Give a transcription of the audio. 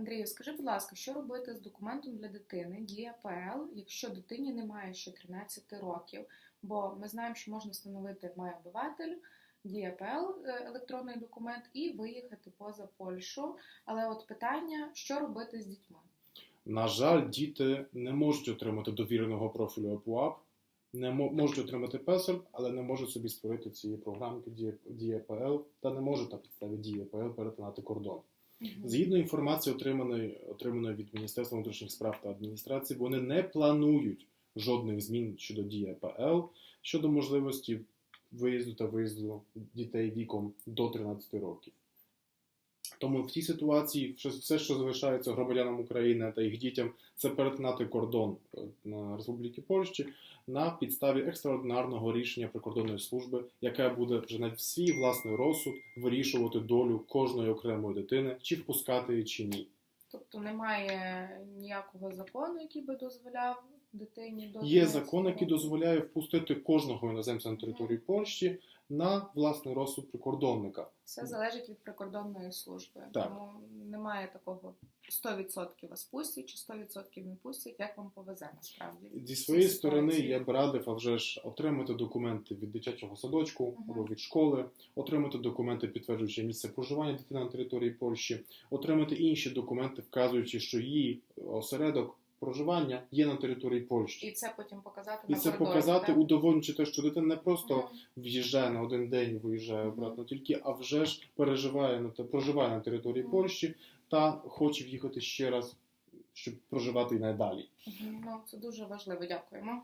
Андрію, скажи, будь ласка, що робити з документом для дитини Дія ПЛ, якщо дитині немає ще 13 років? Бо ми знаємо, що можна встановити має обиватель, Дія ПЛ, е, електронний документ, і виїхати поза Польщу. Але от питання, що робити з дітьми? На жаль, діти не можуть отримати довіреного профілю АПУАП, не можуть отримати песель, але не можуть собі створити ці програмки ДІЄПЛ та не можуть на підставі ДІЄПЛ перетинати кордон. Згідно інформації, отриманої, отриманої від Міністерства внутрішніх справ та адміністрації, вони не планують жодних змін щодо дії ПЛ щодо можливості виїзду та виїзду дітей віком до 13 років. Тому в цій ситуації все- все, що залишається громадянам України та їх дітям, це перетинати кордон е, на Республіки Польщі на підставі екстраординарного рішення прикордонної служби, яке буде вже на свій власний розсуд вирішувати долю кожної окремої дитини, чи впускати її, чи ні. Тобто немає ніякого закону, який би дозволяв дитині до Є 13 закон, який дозволяє впустити кожного іноземця на території Польщі на власний розсуд прикордонника. Все залежить від прикордонної служби. Так. Тому немає такого 100% вас пустять чи 100% не пустять, як вам повезе насправді. Зі своєї цій сторони ситуації. я б радив, а вже ж отримати документи від дитячого садочку Мгм. або від школи, отримати документи, підтверджуючи місце проживання дитини на території Польщі, отримати інші документи, вказуючи, що її осередок проживання є на території Польщі. І це потім показати І на це коридорі, показати, так? удовольнити те, що дитина не просто Мгм. в'їжджає на один день, виїжджає обратно тільки, а вже ж переживає на те, проживає на території Мгм. Польщі та хоче в'їхати ще раз, щоб проживати і надалі. Мгм. Ну, це дуже важливо. Дякуємо.